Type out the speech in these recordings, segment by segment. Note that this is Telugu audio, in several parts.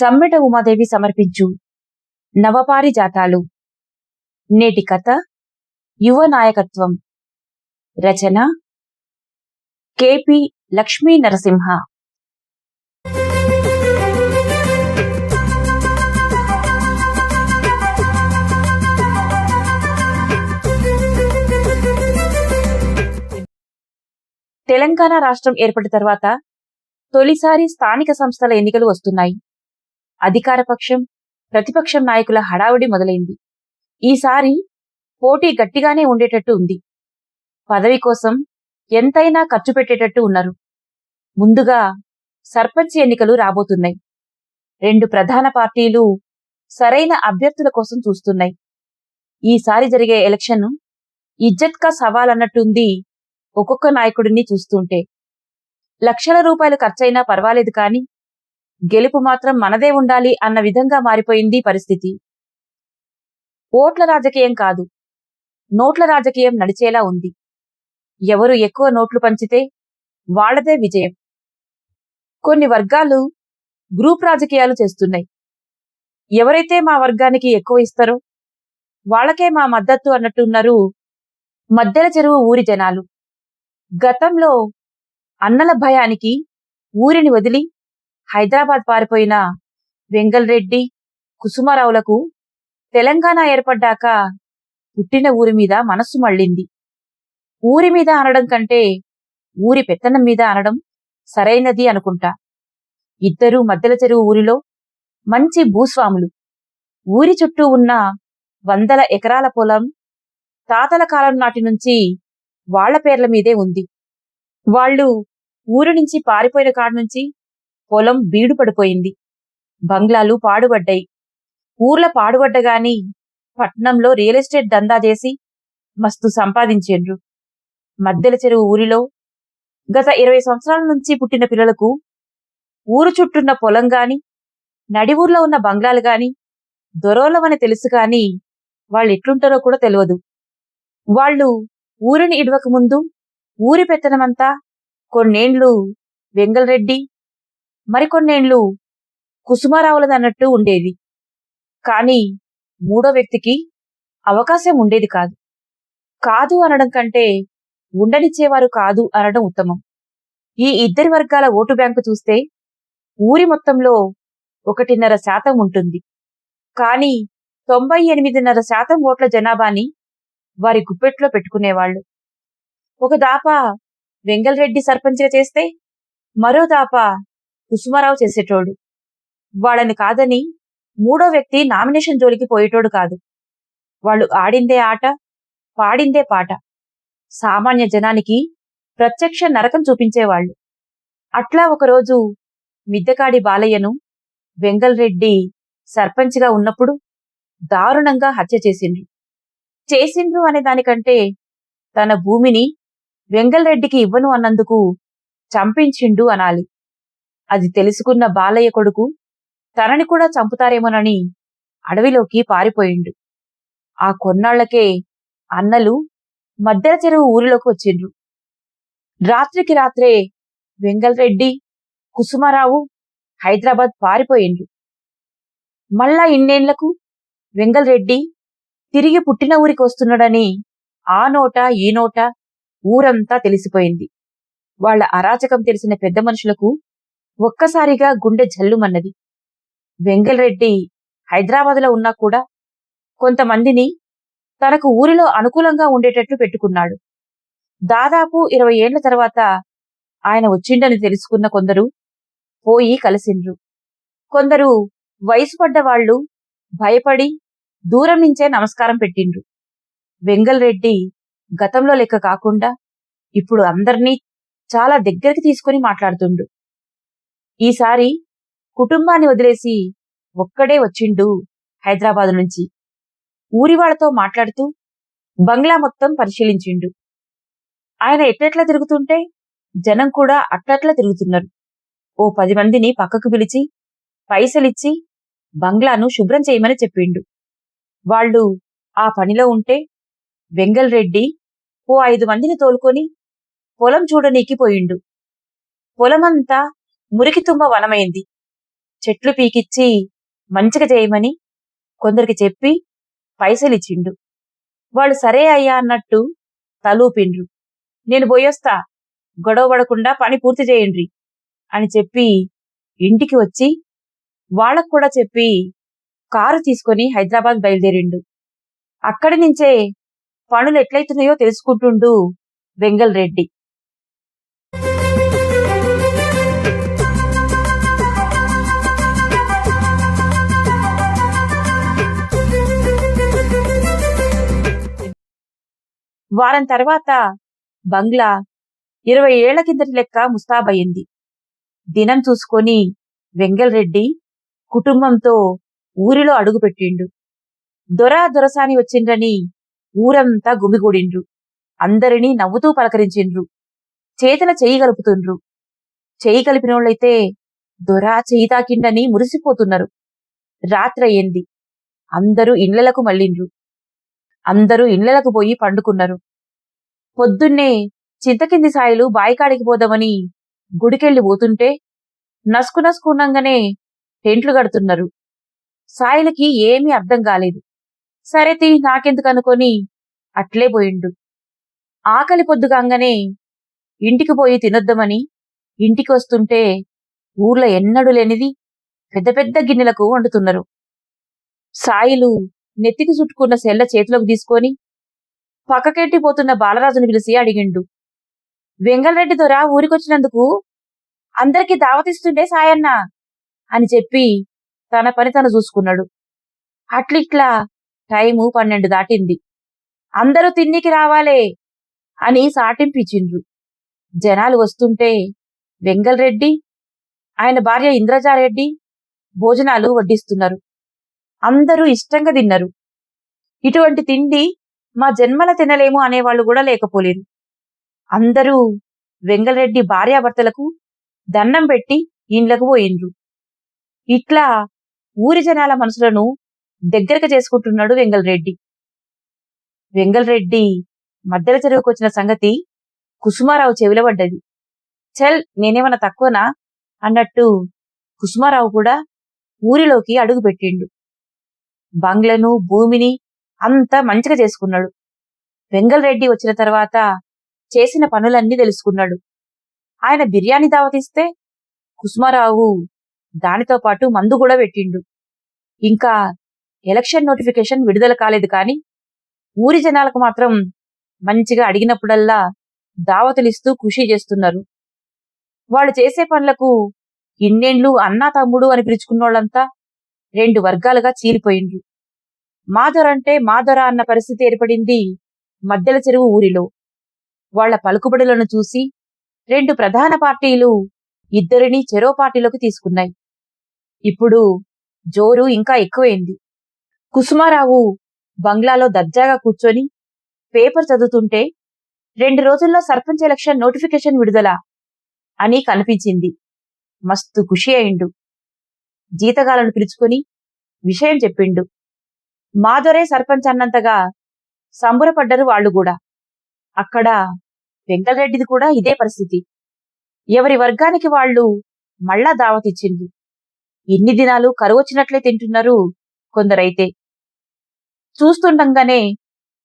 సమ్మెట ఉమాదేవి సమర్పించు. నవపారి జాతాలు నేటి కథ యువ నాయకత్వం. రచన కెపి లక్ష్మీ నరసింహ. తెలంగాణ రాష్ట్రం ఏర్పడిన తర్వాత తొలిసారి స్థానిక సంస్థల ఎన్నికలు వస్తున్నాయి. అధికార పక్షం ప్రతిపక్షం నాయకుల హడావుడి మొదలైంది. ఈసారి పోటీ గట్టిగానే ఉండేటట్టు ఉంది. పదవి కోసం ఎంతైనా ఖర్చు పెట్టేటట్టు ఉన్నారు. ముందుగా సర్పంచ్ ఎన్నికలు రాబోతున్నాయి. రెండు ప్రధాన పార్టీలు సరైన అభ్యర్థుల కోసం చూస్తున్నాయి. ఈసారి జరిగే ఎలక్షన్ ఇజ్జత్ కా సవాల్ అన్నట్టుంది ఒక్కొక్క నాయకుడిని చూస్తుంటే. లక్షల రూపాయలు ఖర్చైనా పర్వాలేదు కాని గెలుపు మాత్రం మనదే ఉండాలి అన్న విధంగా మారిపోయింది పరిస్థితి. ఓట్ల రాజకీయం కాదు. నోట్ల రాజకీయం నడిచేలా ఉంది. ఎవరు ఎక్కువ నోట్లు పంచితే వాళ్ళదే విజయం. కొన్ని వర్గాలు గ్రూప్ రాజకీయాలు చేస్తున్నాయి. ఎవరైతే మా వర్గానికి ఎక్కువ ఇస్తారో వాళ్ళకే మా మద్దతు అన్నట్టున్నారు మద్దెల చెరువు ఊరి జనాలు. గతంలో అన్నల భయానికి ఊరిని వదిలి హైదరాబాద్ పారిపోయిన వెంగల్రెడ్డి కుసుమారావులకు తెలంగాణ ఏర్పడ్డాక పుట్టిన ఊరి మీద మనస్సు మళ్ళింది. ఊరి మీద అనడం కంటే ఊరి పెత్తనం మీద అనడం సరైనది అనుకుంటా. ఇద్దరూ మధ్యల చెరువు ఊరిలో మంచి భూస్వాములు. ఊరి చుట్టూ ఉన్న వందల ఎకరాల పొలం తాతల కాలం నాటి నుంచి వాళ్ళ పేర్ల మీదే ఉంది. వాళ్ళు ఊరి నుంచి పారిపోయిన కాడ నుంచి పొలం బీడు పడిపోయింది. బంగ్లాలు పాడుబడ్డాయి. ఊర్ల పాడుబడ్డగాని పట్నంలో రియల్ ఎస్టేట్ దందా చేసి మస్తు సంపాదించిండ్రు. మద్దెల చెరువు ఊరిలో గత ఇరవై సంవత్సరాల నుంచి పుట్టిన పిల్లలకు ఊరు చుట్టున్న పొలం గాని నడి ఊర్లో ఉన్న బంగ్లాలు గాని దొరోలవని తెలుసు కాని వాళ్ళు ఎట్లుంటారో కూడా తెలియదు వాళ్ళు ఊరిని ఇడవక ముందు ఊరి పెత్తనమంతా కొన్నేండ్లు వెంగల్రెడ్డి మరికొన్నేండ్లు కుసుమారావులదన్నట్టు ఉండేది. కాని మూడో వ్యక్తికి అవకాశం ఉండేది కాదు. కాదు అనడం కంటే ఉండనిచ్చేవారు కాదు అనడం ఉత్తమం. ఈ ఇద్దరి వర్గాల ఓటు బ్యాంకు చూస్తే ఊరి మొత్తంలో ఒకటిన్నర శాతం ఉంటుంది. కాని తొంభై ఎనిమిదిన్నర శాతం ఓట్ల జనాభాని వారి గుప్పెట్లో పెట్టుకునేవాళ్ళు ఒక దాప వెంగల్రెడ్డి సర్పంచ్గా చేస్తే మరో దాప కుసుమారావు చేసేటోడు. వాళ్ళని కాదని మూడో వ్యక్తి నామినేషన్ జోలికి పోయేటోడు కాదు. వాళ్ళు ఆడిందే ఆట పాడిందే పాట. సామాన్య జనానికి ప్రత్యక్ష నరకం చూపించేవాళ్ళు. అట్లా ఒకరోజు మిద్దెకాడి బాలయ్యను వెంగల్రెడ్డి సర్పంచ్గా ఉన్నప్పుడు దారుణంగా హత్య చేసిండ్రు. చేసిండ్రు అనే దానికంటే తన భూమిని వెంగల్రెడ్డికి ఇవ్వను అన్నందుకు చంపించిండు అనాలి. అది తెలుసుకున్న బాలయ్య కొడుకు తనని కూడా చంపుతారేమోనని అడవిలోకి పారిపోయిండు. ఆ కొన్నాళ్ళకే అన్నలు మద్దెల చెరువు ఊరిలోకి వచ్చిండ్రు. రాత్రికి రాత్రే వెంగల్రెడ్డి కుసుమారావు హైదరాబాద్ పారిపోయిండ్రు. మళ్ళా ఇన్నేళ్ళకు వెంగల్రెడ్డి తిరిగి పుట్టిన ఊరికి వస్తున్నాడని ఆ నోట ఈ నోట ఊరంతా తెలిసిపోయింది. వాళ్ళ అరాచకం తెలిసిన పెద్ద మనుషులకు ఒక్కసారిగా గుండె జల్లుమన్నది. వెంగల్రెడ్డి హైదరాబాద్లో ఉన్నా కూడా కొంతమందిని తనకు ఊరిలో అనుకూలంగా ఉండేటట్లు పెట్టుకున్నాడు. దాదాపు ఇరవై ఏళ్ళ తర్వాత ఆయన వచ్చిండని తెలుసుకున్న కొందరు పోయి కలిసిండ్రు. కొందరు వయసు పడ్డవాళ్ళు భయపడి దూరం నుంచే నమస్కారం పెట్టిండ్రు. వెంగల్రెడ్డి గతంలో లెక్క కాకుండా ఇప్పుడు అందర్నీ చాలా దగ్గరికి తీసుకుని మాట్లాడుతుండు ఈసారి కుటుంబాన్ని వదిలేసి ఒక్కడే వచ్చిండు హైదరాబాద్ నుంచి. ఊరివాళ్ళతో మాట్లాడుతూ బంగ్లా మొత్తం పరిశీలించిండు. ఆయన ఎట్టెట్లా తిరుగుతుంటే జనం కూడా అట్టట్లా తిరుగుతున్నారు. ఓ పది మందిని పక్కకు పిలిచి పైసలిచ్చి బంగ్లాను శుభ్రం చేయమని చెప్పిండు. వాళ్ళు ఆ పనిలో ఉంటే వెంగల్రెడ్డి ఓ ఐదు మందిని తోలుకొని పొలం చూడనీకి పోయిండు. పొలమంతా మురికి తుమ్మ వనమైంది. చెట్లు పీకిచ్చి మంచిగా చేయమని కొందరికి చెప్పి పైసలిచ్చిండు. వాళ్ళు సరే అయ్యా అన్నట్టు తలూపిండ్రు. నేను పోయొస్తా గొడవ పడకుండా పని పూర్తి చేయండి అని చెప్పి ఇంటికి వచ్చి వాళ్ళకు కూడా చెప్పి కారు తీసుకొని హైదరాబాద్ బయలుదేరిండు. అక్కడి నుంచే పనులు ఎట్లయితున్నాయో తెలుసుకుంటుండు వెంగల్ రెడ్డి. వారం తర్వాత బంగ్లా ఇరవై ఏళ్ళ కిందటి లెక్క ముస్తాబయ్యింది. దినం చూసుకొని వెంగల్ రెడ్డి కుటుంబంతో ఊరిలో అడుగుపెట్టిండు. దొరా దొరసాని వచ్చిండ్రని ఊరంతా గుమిగూడిండ్రు. అందరినీ నవ్వుతూ పలకరించిండ్రు. చేతన చెయ్యి కలుపుతుండ్రు. చెయ్యి కలిపినోళ్ళైతే దొరా చెయ్యి తాకిండని మురిసిపోతున్నారు. రాత్రయ్యింది. అందరూ ఇండ్లలకు మళ్ళిండ్రు. అందరూ ఇండ్లలకు పోయి పండుకున్నారు. పొద్దున్నే చింతకింది సాయిలు బాయికాడికి పోదామని గుడికెళ్ళి పోతుంటే నసుకు నసుకున్నంగానే టెంట్లు కడుతున్నారు. సాయిలకి ఏమీ అర్థం కాలేదు. సరే తీ నాకెందుకు అనుకొని అట్లే పోయిండు. ఆకలి పొద్దుగాంగానే ఇంటికి పోయి తినొద్దామని ఇంటికి వస్తుంటే ఊర్లో ఎన్నడూ లేనిది పెద్ద పెద్ద గిన్నెలకు వండుతున్నారు. సాయిలు నెత్తికి చుట్టుకున్న సెల్ల చేతిలోకి తీసుకొని పక్కకెట్టి పోతున్న బాలరాజుని పిలిచి అడిగిండు. వెంగళరెడ్డి దొర ఊరికొచ్చినందుకు అందరికీ దావతిస్తుండే సాయన్న అని చెప్పి తన పని తను చూసుకున్నాడు. అట్లిట్లా టైము పన్నెండు దాటింది. అందరూ తిన్నికి రావాలే అని సాటింపిచ్చిండ్రు. జనాలు వస్తుంటే వెంగళరెడ్డి ఆయన భార్య ఇంద్రజారెడ్డి భోజనాలు వడ్డిస్తున్నారు. అందరూ ఇష్టంగా తిన్నారు. ఇటువంటి తిండి మా జన్మల తినలేము అనేవాళ్ళు కూడా లేకపోలేరు. అందరూ వెంగళరెడ్డి భార్యాభర్తలకు దండం పెట్టి ఇండ్లకు పోయిండ్రు. ఇట్లా ఊరి జనాల మనసులను దగ్గరకు చేసుకుంటున్నాడు వెంగళరెడ్డి. వెంగళరెడ్డి మధ్యలో చెరువుకు వచ్చిన సంగతి కుసుమారావు చెవిలో పడ్డది. చల్ నేనేమన్నా తక్కువనా? అన్నట్టు కుసుమారావు కూడా ఊరిలోకి అడుగు పెట్టిండు. బంగ్లను భూమిని అంతా మంచిగా చేసుకున్నాడు. వెంగళరెడ్డి వచ్చిన తర్వాత చేసిన పనులన్నీ తెలుసుకున్నాడు. ఆయన బిర్యానీ దావతిస్తే కుసుమారావు దానితో పాటు మందు కూడా పెట్టిండు. ఇంకా ఎలక్షన్ నోటిఫికేషన్ విడుదల కాలేదు కాని ఊరి జనాలకు మాత్రం మంచిగా అడిగినప్పుడల్లా దావతులిస్తూ ఖుషి చేస్తున్నారు. వాళ్ళు చేసే పనులకు ఇన్నేండ్లు అన్నా తమ్ముడు అని పిలుచుకున్నోళ్ళంతా రెండు వర్గాలుగా చీలిపోయిండ్రు. మాదొరంటే మాదొర అన్న పరిస్థితి ఏర్పడింది మద్దెల చెరువు ఊరిలో. వాళ్ళ పలుకుబడులను చూసి రెండు ప్రధాన పార్టీలు ఇద్దరినీ చెరో పార్టీలోకి తీసుకున్నాయి. ఇప్పుడు జోరు ఇంకా ఎక్కువైంది. కుసుమారావు బంగ్లాలో దర్జాగా కూర్చొని పేపర్ చదువుతుంటే రెండు రోజుల్లో సర్పంచ్ ఎలక్షన్ నోటిఫికేషన్ విడుదల అని కనిపించింది. మస్తు ఖుషి అయిండు. జీతగాలను పిలుచుకొని విషయం చెప్పిండు. మాధొరే సర్పంచ్ అన్నంతగా సంబురపడ్డరు వాళ్ళు కూడా. అక్కడ వెంకలరెడ్డిది కూడా ఇదే పరిస్థితి. ఎవరి వర్గానికి వాళ్ళు మళ్ళా దావతిచ్చింది ఇన్ని దినాలు కరువొచ్చినట్లే తింటున్నారు కొందరైతే. చూస్తుండగానే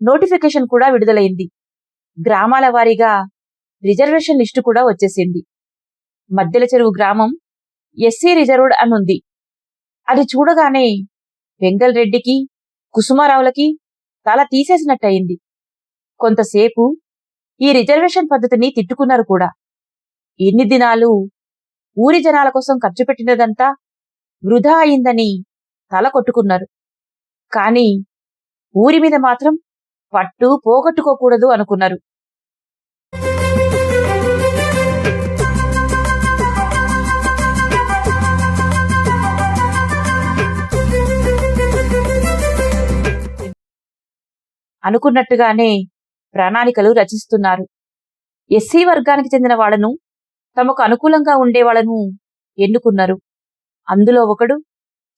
నోటిఫికేషన్ కూడా విడుదలైంది. గ్రామాల వారీగా రిజర్వేషన్ లిస్టు కూడా వచ్చేసింది. మద్దెల చెరువు గ్రామం ఎస్సీ రిజర్వ్డ్ అనుంది. అది చూడగానే వెంగల్ రెడ్డికి కుసుమారావులకి తల తీసేసినట్టయింది. కొంతసేపు ఈ రిజర్వేషన్ పద్ధతిని తిట్టుకున్నారు కూడా. ఎన్ని దినాలు ఊరి జనాల కోసం ఖర్చు పెట్టినదంతా వృధా అయిందని తల కొట్టుకున్నారు. కాని ఊరి మీద మాత్రం పట్టు పోగొట్టుకోకూడదు అనుకున్నారు. అనుకున్నట్టుగానే ప్రణాళికలు రచిస్తున్నారు. ఎస్సీ వర్గానికి చెందిన వాళ్ళను తమకు అనుకూలంగా ఉండే వాళ్ళను ఎన్నుకున్నారు. అందులో ఒకడు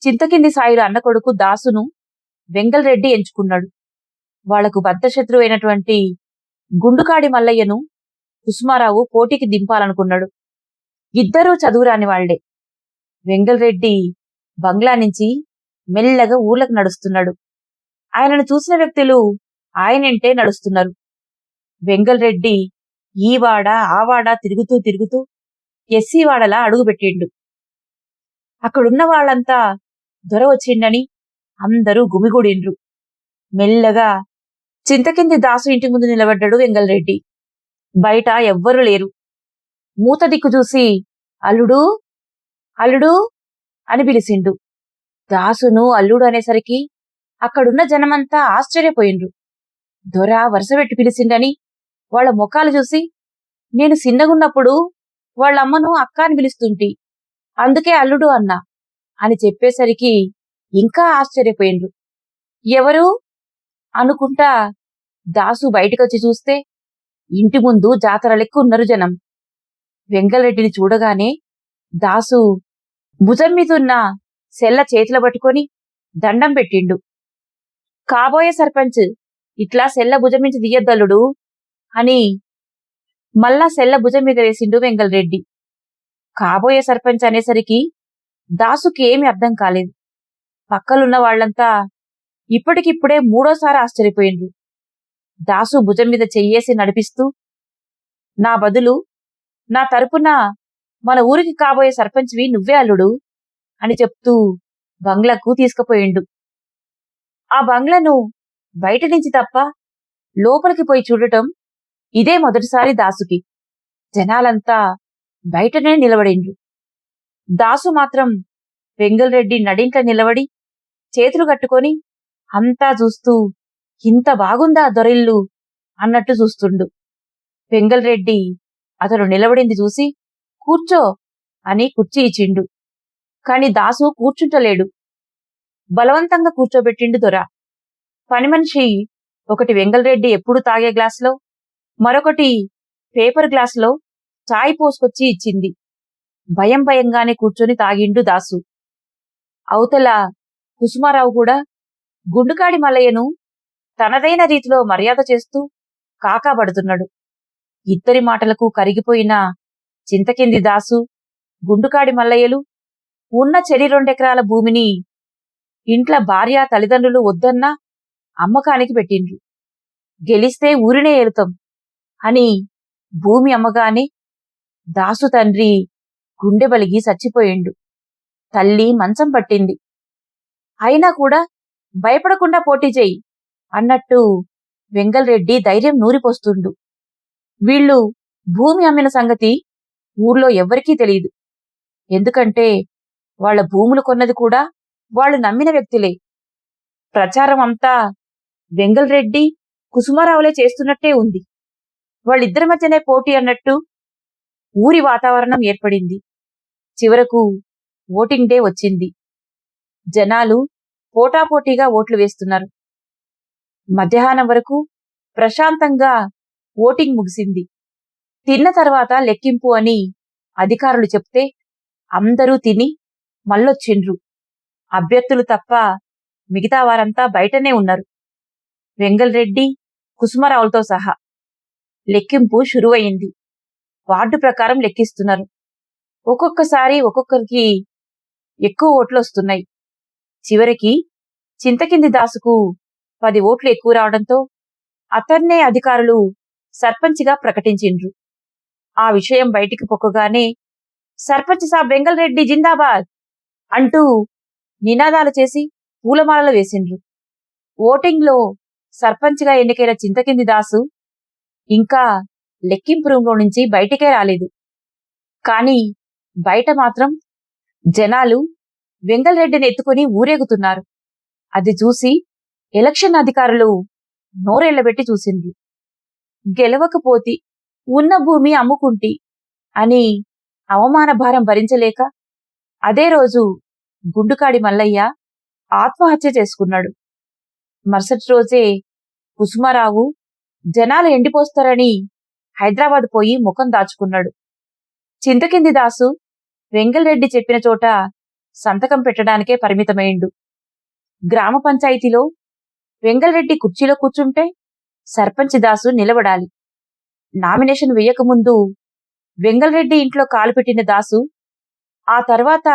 చింతకింది సాయిల అన్న కొడుకు దాసును వెంగల్రెడ్డి ఎంచుకున్నాడు. వాళ్ళకు బద్ధశత్రు అయినటువంటి గుండుకాడి మల్లయ్యను కుసుమారావు పోటీకి దింపాలనుకున్నాడు. ఇద్దరూ చదువురాని వాళ్ళే. వెంగల్రెడ్డి బంగ్లా నుంచి మెల్లగా ఊర్లకు నడుస్తున్నాడు. ఆయనను చూసిన వ్యక్తులు ఆయనంటే నడుస్తున్నారు. వెంగల్రెడ్డి ఈ వాడ ఆ వాడ తిరుగుతూ తిరుగుతూ ఎస్సీ వాడలా అడుగుపెట్టిండు. అక్కడున్న వాళ్ళంతా దొర వచ్చిండని అందరూ గుమిగూడిండ్రు. మెల్లగా చింతకింది దాసు ఇంటి ముందు నిలబడ్డాడు వెంగల్రెడ్డి. బయట ఎవ్వరూ లేరు. మూత దిక్కు చూసి అల్లుడు అల్లుడు అని పిలిచిండు దాసును అల్లుడు అనేసరికి అక్కడున్న జనమంతా ఆశ్చర్యపోయిండ్రు. దొర వరుసపెట్టి పిలిచిండని వాళ్ళ ముఖాలు చూసి నేను సిన్నగున్నప్పుడు వాళ్ళ అమ్మను అక్క అని పిలుస్తుంటి. అందుకే అల్లుడు అన్నా అని చెప్పేసరికి ఇంకా ఆశ్చర్యపోయిండ్రు. ఎవరు? అనుకుంటా దాసు బయటకొచ్చి చూస్తే ఇంటి ముందు జాతర లెక్క ఉన్నారు జనం. వెంగళరెడ్డిని చూడగానే దాసు భుజం మీదున్న సెల్ల చేతులు పట్టుకొని దండం పెట్టిండు. కాబోయే సర్పంచ్ ఇట్లా సెల్ల భుజం నుంచి దియ్యద్దల్లుడు అని మళ్ళా సెల్ల భుజం మీద వేసిండు వెంగళరెడ్డి. కాబోయే సర్పంచ్ అనేసరికి దాసుకి ఏమి అర్థం కాలేదు. పక్కలున్న వాళ్ళంతా ఇప్పటికిప్పుడే మూడోసారి ఆశ్చర్యపోయిండ్రు. దాసు భుజం మీద చెయ్యేసి నడిపిస్తూ నా బదులు నా తరపున మన ఊరికి కాబోయే సర్పంచ్వి నువ్వే అల్లుడు? అని చెప్తూ బంగ్లాకు తీసుకుపోయిండు. ఆ బంగ్లను బయట నుంచి తప్ప లోపలికి పోయి చూడటం ఇదే మొదటిసారి దాసుకి. జనాలంతా బయటనే నిలబడిండ్రు. దాసు మాత్రం వెంగల్రెడ్డి నడింట్ల నిలబడి చేతులు కట్టుకొని అంతా చూస్తూ ఇంత బాగుందా దొరిల్లు? అన్నట్టు చూస్తుండు. వెంగల్రెడ్డి అతను నిలబడింది చూసి కూర్చో అని కుర్చీ ఇచ్చిండు. కాని దాసు కూర్చుంటలేడు. బలవంతంగా కూర్చోబెట్టిండు దొర. పని మనిషి ఒకటి వెంగళరెడ్డి ఎప్పుడు తాగే గ్లాసులో? మరొకటి పేపర్ గ్లాసులో చాయ్ పోసుకొచ్చి ఇచ్చింది. భయం భయంగానే కూర్చొని తాగిండు దాసు. అవతల కుసుమారావు కూడా గుండుకాడి మల్లయ్యను తనదైన రీతిలో మర్యాద చేస్తూ కాకాబడుతున్నాడు. ఇద్దరి మాటలకు కరిగిపోయిన చింతకింది దాసు గుండుకాడి మల్లయ్యలు ఉన్న చెరి రెండెకరాల భూమిని ఇంట్ల భార్య తల్లిదండ్రులు వద్దన్నా అమ్మకానికి పెట్టిండ్రు. గెలిస్తే ఊరినే ఏలుతాం అని భూమి అమ్మగానే దాసు తండ్రి గుండె బలిగి చచ్చిపోయిండు. తల్లి మంచం పట్టింది. అయినా కూడా భయపడకుండా పోటీ చెయ్యి అన్నట్టు వెంగల్రెడ్డి ధైర్యం నూరిపోస్తుండు. వీళ్ళు భూమి అమ్మిన సంగతి ఊర్లో ఎవ్వరికీ తెలియదు ఎందుకంటే వాళ్ళ భూములు కొన్నది కూడా వాళ్ళు నమ్మిన వ్యక్తులే. ప్రచారం అంతా వెంగల్రెడ్డి కుసుమారావులే చేస్తున్నట్టే ఉంది. వాళ్ళిద్దరి మధ్యనే పోటీ అన్నట్టు ఊరి వాతావరణం ఏర్పడింది. చివరకు ఓటింగ్ డే వచ్చింది. జనాలు పోటాపోటీగా ఓట్లు వేస్తున్నారు. మధ్యాహ్నం వరకు ప్రశాంతంగా ఓటింగ్ ముగిసింది. తిన్న తర్వాత లెక్కింపు అని అధికారులు చెప్తే అందరూ తిని మళ్ళొచ్చిండ్రు. అభ్యర్థులు తప్ప మిగతా వారంతా బయటనే ఉన్నారు. వెంగల్రెడ్డి కుసుమరావులతో సహా లెక్కింపు షురువయింది వార్డు ప్రకారం లెక్కిస్తున్నారు. ఒక్కొక్కసారి ఒక్కొక్కరికి ఎక్కువ ఓట్లు వస్తున్నాయి చివరికి చింతకింది దాసుకు పది ఓట్లు ఎక్కువ రావడంతో అతన్నే అధికారులు సర్పంచ్గా ప్రకటించిండ్రు. ఆ విషయం బయటికి పొక్కగానే సర్పంచ్ సాబ్ వెంగళరెడ్డి జిందాబాద్ అంటూ నినాదాలు చేసి పూలమాలలు వేసిండ్రు. ఓటింగ్లో సర్పంచ్గా ఎన్నికైన చింతకింది దాసు ఇంకా లెక్కింపు రూంలో నుంచి బయటికే రాలేదు. కాని బయట మాత్రం జనాలు వెంగల్రెడ్డిని ఎత్తుకుని ఊరేగుతున్నారు. అది చూసి ఎలక్షన్ అధికారులు నోరెళ్ళబెట్టి చూసింది గెలవకపోతి ఉన్న భూమి అమ్ముకుంటి అని అవమాన భారం భరించలేక అదే రోజు గుండుకాడి మల్లయ్య ఆత్మహత్య చేసుకున్నాడు. మరుసటి రోజే కుసుమారావు జనాలు ఎండిపోస్తారని హైదరాబాద్ పోయి ముఖం దాచుకున్నాడు. చింతకింది దాసు వెంగళరెడ్డి చెప్పిన చోట సంతకం పెట్టడానికే పరిమితమైండు గ్రామ పంచాయతీలో వెంగళరెడ్డి కుర్చీలో కూర్చుంటే సర్పంచ్ దాసు నిలబడాలి. నామినేషన్ వేయకముందు వెంగలరెడ్డి ఇంట్లో కాలు పెట్టిన దాసు ఆ తర్వాత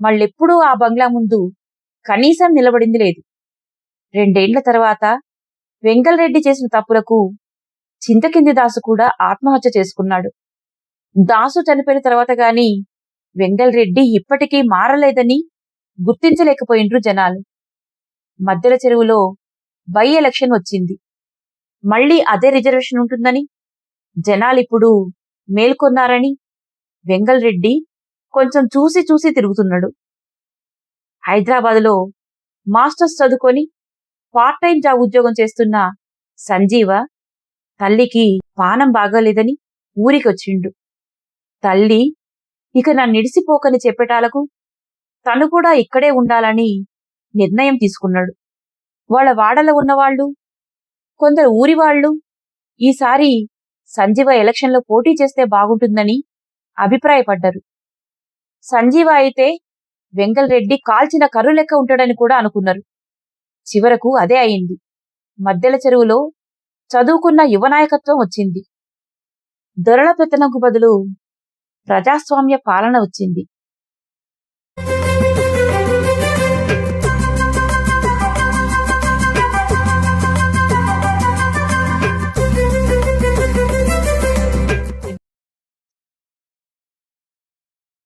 మళ్ళెప్పుడూ ఆ బంగ్లా ముందు కనీసం నిలబడింది లేదు. రెండేండ్ల తర్వాత వెంగళరెడ్డి చేసిన తప్పులకు చింతకింది దాసు కూడా ఆత్మహత్య చేసుకున్నాడు. దాసు చనిపోయిన తర్వాత గాని వెంగల్రెడ్డి ఇప్పటికీ మారలేదని గుర్తించలేకపోయిండ్రు జనాలు. మధ్యల చెరువులో బై ఎలక్షన్ వచ్చింది. మళ్ళీ అదే రిజర్వేషన్ ఉంటుందని జనాలిప్పుడు మేల్కొన్నారని వెంగల్రెడ్డి కొంచెం చూసి చూసి తిరుగుతున్నాడు. హైదరాబాదులో మాస్టర్స్ చదువుకొని పార్ట్ టైం జాబ్ ఉద్యోగం చేస్తున్న సంజీవ తల్లికి పానం బాగాలేదని ఊరికొచ్చిండు. తల్లి ఇక నన్ను నిడిసిపోకని చెప్పేటాలకు తను కూడా ఇక్కడే ఉండాలని నిర్ణయం తీసుకున్నాడు. వాళ్ళ వాడలో ఉన్నవాళ్ళు కొందరు ఊరివాళ్ళు ఈసారి సంజీవ ఎలక్షన్లో పోటీ చేస్తే బాగుంటుందని అభిప్రాయపడ్డారు. సంజీవ అయితే వెంగళరెడ్డి కాల్చిన కర్రు లెక్క ఉంటాడని కూడా అనుకున్నారు. చివరకు అదే అయింది. మధ్యల చెరువులో చదువుకున్న యువనాయకత్వం వచ్చింది. దొరల పెత్తనకు బదులు ప్రజాస్వామ్య పాలన వచ్చింది.